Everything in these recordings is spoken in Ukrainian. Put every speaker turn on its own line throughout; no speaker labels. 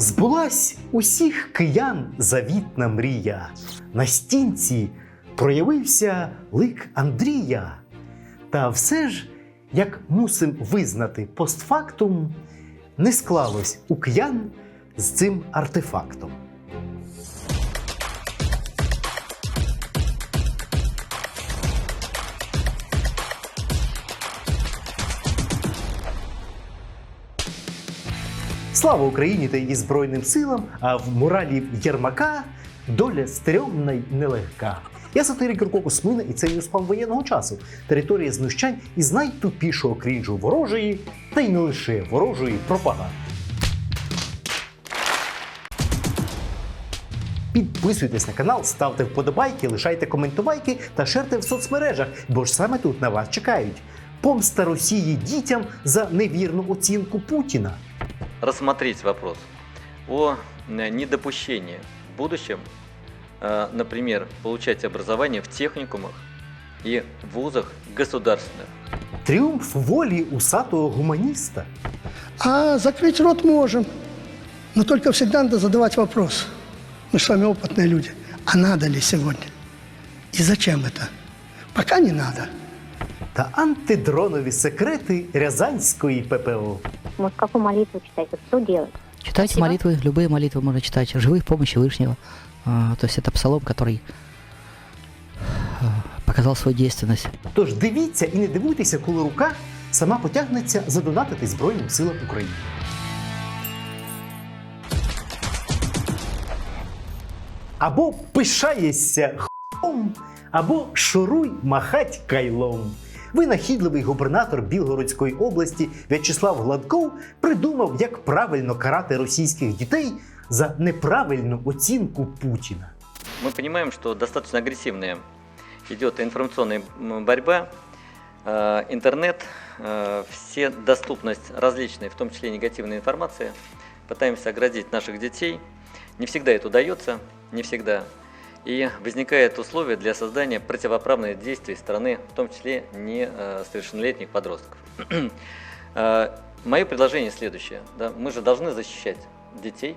Збулась усіх киян завітна мрія. На стінці проявився лик Андрія. Та все ж, як мусим визнати постфактум, не склалось у киян з цим артефактом. Слава Україні та її Збройним силам, а в моралі Єрмака доля стрьомна й нелегка. Я сатирик Юрко Космина, і це Ньюспам воєнного часу. Територія знущань із найтупішого крінжу ворожої, та й не лише ворожої пропаганди. Підписуйтесь на канал, ставте вподобайки, лишайте коментувайки та шерте в соцмережах, бо ж саме тут на вас чекають. Помста Росії дітям за невірну оцінку Путіна.
рассмотреть вопрос о э, недопущении в будущем, э, например, получать образование в техникумах и вузах государственных.
Тріумф волі усатого гуманіста.
А закрыть рот можем. Но только всегда надо задавать вопрос. Мы с вами опытные люди. А надо ли сегодня? И зачем это? Пока не надо.
та антидронові секрети Рязанської ППО.
Может, какую молитву читать? Вот Что делать?
Читайте
Спасибо.
молитвы, любые молитвы можно читать. Живых помощи Вышнего. А, то есть это псалом, который а, показал свою действенность.
Тож дивіться і не дивуйтеся, коли рука сама потягнеться задонатити Збройним силам України. Або пишаєшся хом, або шуруй махать кайлом. Винахідливий губернатор Білгородської області В'ячеслав Гладков придумав, як правильно карати російських дітей за неправильну оцінку Путіна.
Мы понимаем, что достаточно агрессивная идет информационная м, борьба, Э, интернет, э, все доступность различной, в том числе и негативной информации. Пытаемся оградить наших детей. Не всегда это удается, не всегда. И возникает условие для создания противоправных действий стороны, в том числе несовершеннолетних подростков. Э, Мое предложение следующее. Да, мы же должны защищать детей,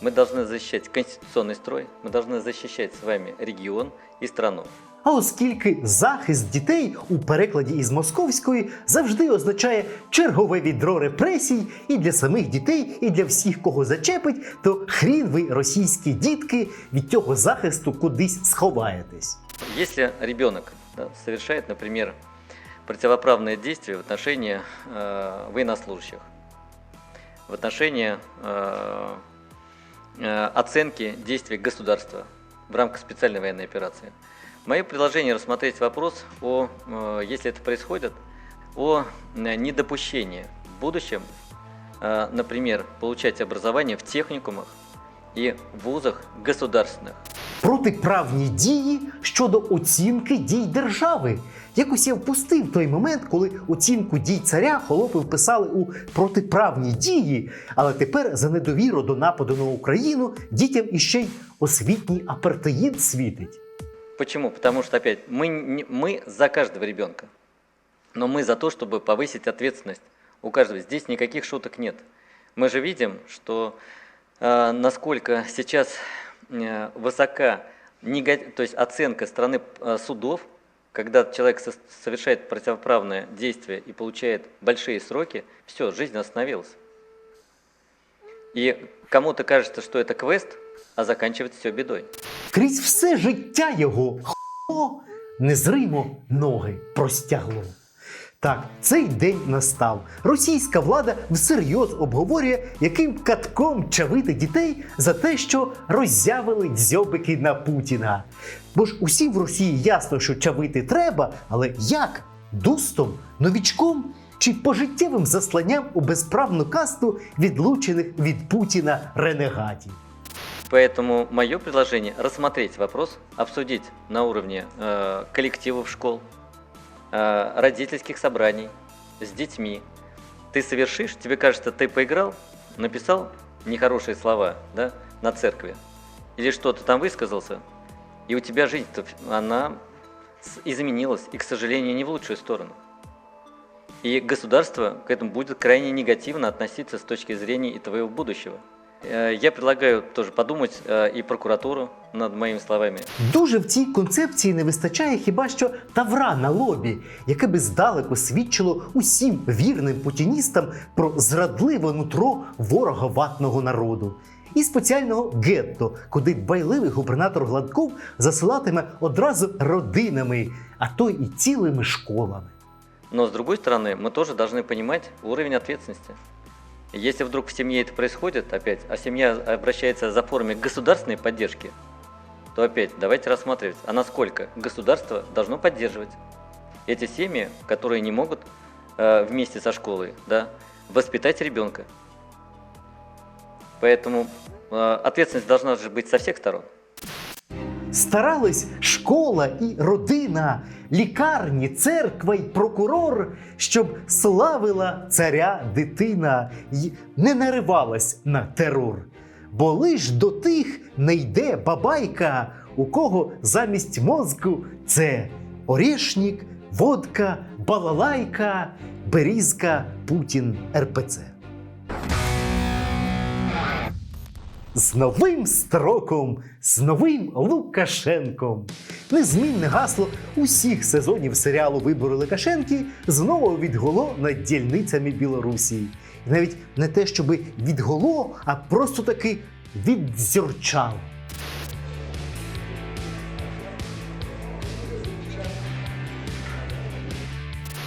мы должны защищать конституционный строй, мы должны защищать с вами регион и страну.
А оскільки захист дітей у перекладі із московської завжди означає чергове відро репресій і для самих дітей, і для всіх, кого зачепить, то хрін ви, російські дітки, від цього захисту кудись сховаєтесь.
Если ребенок да, совершает, например, противоправные действия в отношении э, военнослужащих, в отношении э, э, оценки действий государства в рамках специальной военной операции, мое предложение рассмотреть вопрос о, э, если это происходит, о э, недопущении в будущем, э, например, получать образование в техникумах и вузах государственных.
Протиправні дії щодо оцінки дій держави. Якось я впустив той момент, коли оцінку дій царя холопи вписали у протиправні дії, але тепер за недовіру до нападу на Україну дітям іще й освітній апартеїд світить.
Почему? Потому что, опять, мы, мы за каждого ребенка. Но мы за то, чтобы повысить ответственность у каждого. Здесь никаких шуток нет. Мы же видим, что э, насколько сейчас э, высока нега- то есть оценка стороны э, судов, когда человек со- совершает противоправное действие и получает большие сроки, все, жизнь остановилась. И кому-то кажется, что это квест, а заканчивается все бедой.
Крізь все життя його хо незримо ноги простягло. Так, цей день настав. Російська влада всерйоз обговорює, яким катком чавити дітей за те, що роззявили дзьобики на Путіна. Бо ж усім в Росії ясно, що чавити треба, але як? Дустом, новічком чи пожиттєвим засланням у безправну касту відлучених від Путіна ренегатів?
Поэтому мое предложение рассмотреть вопрос, обсудить на уровне э, коллективов школ, э, родительских собраний с детьми. Ты совершишь, тебе кажется, ты поиграл, написал нехорошие слова да, на церкви, или что-то там высказался, и у тебя жизнь, она изменилась, и, к сожалению, не в лучшую сторону. И государство к этому будет крайне негативно относиться с точки зрения и твоего будущего. Э, Я предлагаю тоже подумать э, и прокуратуру над моими словами.
Дуже в цій концепції не вистачає хіба що тавра на лобі, яке би здалеку свідчило усім вірним путіністам про зрадливе нутро ворога ватного народу. І спеціального гетто, куди байливий губернатор Гладков засилатиме одразу родинами, а то і цілими школами.
Но с другой стороны, мы тоже должны понимать уровень ответственности. Если вдруг в семье это происходит опять, а семья обращается за формой государственной поддержки, то опять давайте рассматривать, а насколько государство должно поддерживать эти семьи, которые не могут э, вместе со школой да, воспитать ребенка. Поэтому э, ответственность должна же быть со всех сторон.
Старались школа і родина, лікарні, церква й прокурор, щоб славила царя дитина й не наривалась на терор. Бо лиш до тих не йде бабайка, у кого замість мозку це орішнік, водка, балалайка, берізка, Путін, РПЦ. З новим строком, з новим Лукашенком. Незмінне гасло усіх сезонів серіалу Вибори Лукашенки знову відгуло над дільницями Білорусі. І навіть не те, щоби відгуло, а просто таки відзюрчало.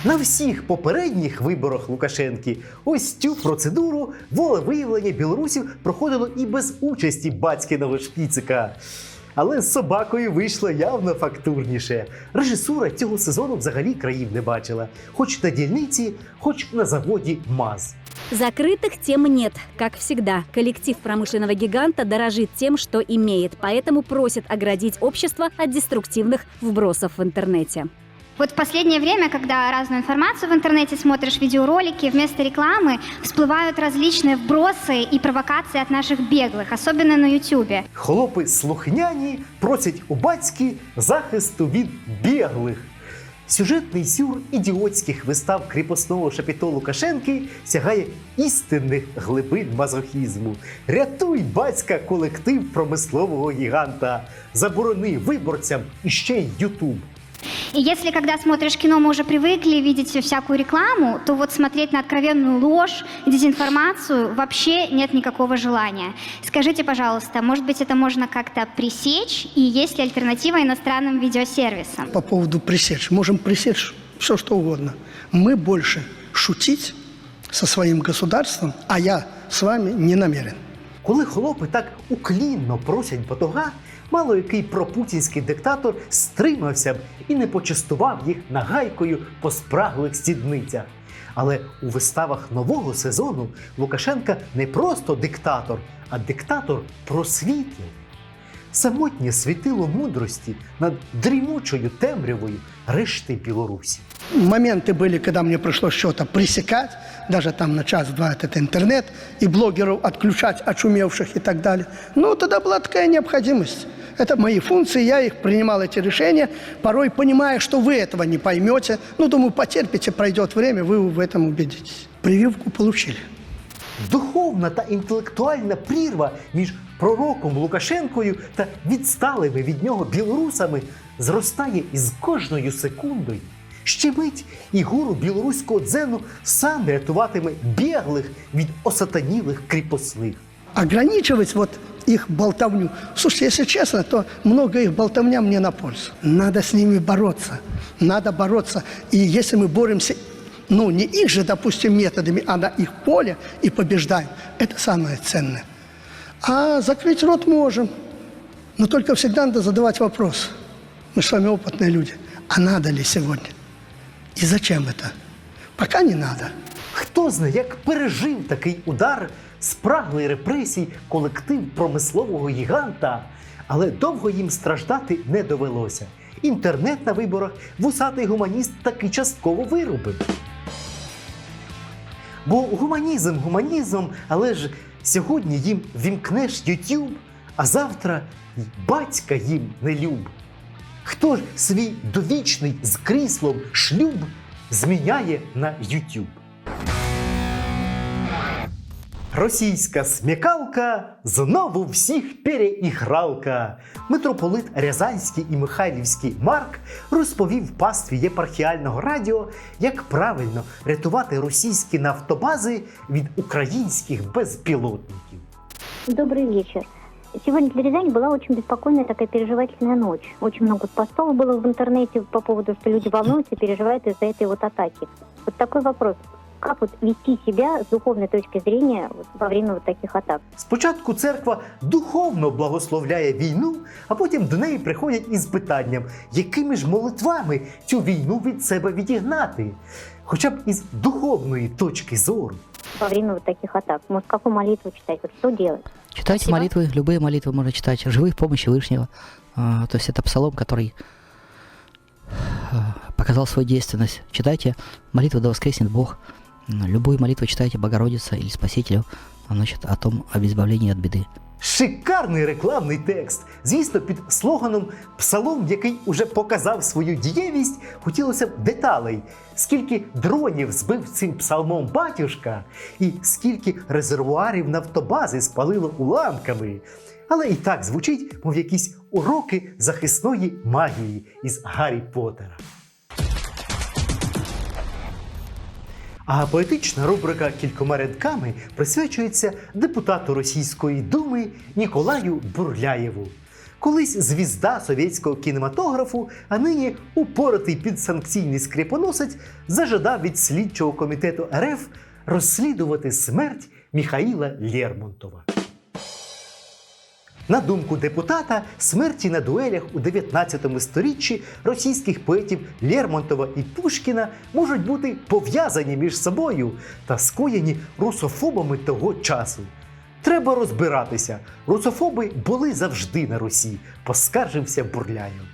На всіх попередніх виборах Лукашенки ось цю процедуру волевиявлення білорусів проходило і без участі батькиного шпіцика. Але з собакою вийшло явно фактурніше. Режисура цього сезону взагалі країв не бачила, хоч на дільниці, хоч на заводі МАЗ.
Закрытых тем нет. Как всегда, коллектив промышленного гиганта дорожит тем, что имеет, поэтому просит оградить общество от деструктивных вбросов в интернете.
Вот в последнее время, когда разную информацию в интернете смотришь, видеоролики, вместо рекламы всплывают различные вбросы и провокации от наших беглых, особенно на Ютубе.
Хлопи слухняні просять у батьки захисту від біглих. Сюжетний сюр ідіотських вистав кріпосного шапіто Лукашенки сягає істинних глибин мазохізму. Рятуй батька колектив промислового гіганта. Заборони виборцям іще й Ютуб.
И если когда смотришь кино, мы уже привыкли видеть всякую рекламу, то вот смотреть на откровенную ложь, дезинформацию вообще нет никакого желания. Скажите, пожалуйста, может быть, это можно как-то пресечь, и есть ли альтернатива иностранным видеосервисам?
По поводу пресечь. Можем пресечь все, что угодно. Мы больше шутить со своим государством, а я с вами не намерен.
Коли хлопи так уклінно просять батога, мало який пропутінський диктатор стримався б і не почастував їх нагайкою по спраглих стідницях. Але у виставах нового сезону Лукашенка не просто диктатор, а диктатор просвітів. Самотнє світило мудрості над дрімучою темрявою решти Білорусі.
Моменты были, когда мне пришлось что-то пресекать, даже там на час-два этот интернет, и блогеров отключать, очумевших и так далее. Ну, тогда была такая необходимость. Это мои функции, я их принимал, эти решения, порой понимая, что вы этого не поймете. Ну, думаю, потерпите, пройдет время, вы в этом убедитесь. Прививку получили.
Духовна та інтелектуальна прірва між пророком Лукашенкою та відсталими від нього білорусами зростає із кожною секундою. Ще мить і гуру білоруського дзену сам рятуватиме біглих від осатанілих кріпосних.
ограничивать вот их болтовню. Слушайте, если честно, то много их болтовня мне на пользу. Надо с ними бороться. Надо бороться. И если мы боремся, ну, не их же, допустим, методами, а на их поле и побеждаем, это самое ценное. А закрыть рот можем. Но только всегда надо задавать вопрос. Мы с вами опытные люди. А надо ли сегодня? И зачем это? Пока не надо.
Хто знає, як пережив такий удар спраглий репресій колектив промислового гіганта, але довго їм страждати не довелося. Інтернет на виборах вусатий гуманіст таки частково вирубив. Бо гуманізм гуманізмом, але ж сьогодні їм вімкнеш YouTube, а завтра й батька їм не люб. Хто ж свій довічний з кріслом шлюб зміняє на YouTube? Російська смікалка знову всіх переігралка. Митрополит Рязанський і Михайлівський Марк розповів пастві єпархіального радіо, як правильно рятувати російські нафтобази від українських безпілотників.
Добрый вечер. Сегодня для Рязани была очень беспокойная такая переживательная ночь. Очень много постов было в интернете по поводу, что люди волнуются и переживают из-за этой вот атаки. Вот такой вопрос. Как вот вести себя с духовной точки зрения вот во время вот таких атак?
Спочатку церква духовно благословляє війну, а потім до неї приходять із питанням, якими ж молитвами цю війну від себе відігнати, хоча б із духовної точки зору.
Во время вот таких атак? Может, какую молитву читать? Вот что делать?
Читайте
Спасибо.
молитвы, любые молитвы можно читать. Живые в помощи Вышнего. А, То есть это псалом, который а, показал свою действенность. Читайте молитву «Да воскреснет Бог». Любую молитву читайте Богородица или Спасителю а, значит, о том, об избавлении от беды.
Шикарний рекламний текст. Звісно, під слоганом Псалом, який уже показав свою дієвість, хотілося б деталей. Скільки дронів збив цим псалмом батюшка, і скільки резервуарів нафтобази спалило уламками. Але і так звучить, мов якісь уроки захисної магії із Гаррі Поттера. А поетична рубрика кількома рядками присвячується депутату Російської думи Ніколаю Бурляєву. Колись звізда совєтського кінематографу, а нині упоротий підсанкційний скріпоносець зажадав від слідчого комітету РФ розслідувати смерть Міхаїла Лермонтова. На думку депутата, смерті на дуелях у 19 сторіччі російських поетів Лермонтова і Пушкіна можуть бути пов'язані між собою та скоєні русофобами того часу. Треба розбиратися. Русофоби були завжди на Русі, поскаржився Бурляєв.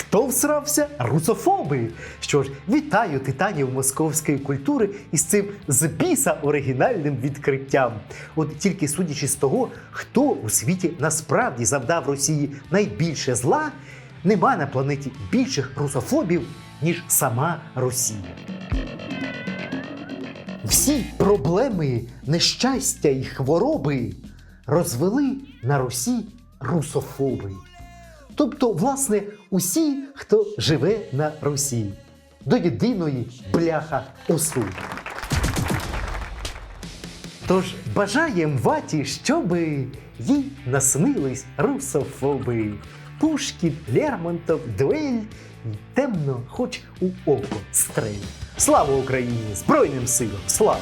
Хто всрався? Русофоби! Що ж, вітаю титанів московської культури із цим з біса оригінальним відкриттям. От тільки судячи з того, хто у світі насправді завдав Росії найбільше зла, нема на планеті більших русофобів, ніж сама Росія. Всі проблеми, нещастя і хвороби розвели на Русі русофоби. Тобто, власне, усі, хто живе на Русі, до єдиної бляха осуди. Тож бажаєм ваті, щоби їй наснились русофоби. Пушкін, Лермонтов, дуель, і темно, хоч у око стрель. Слава Україні! Збройним силам! Слава!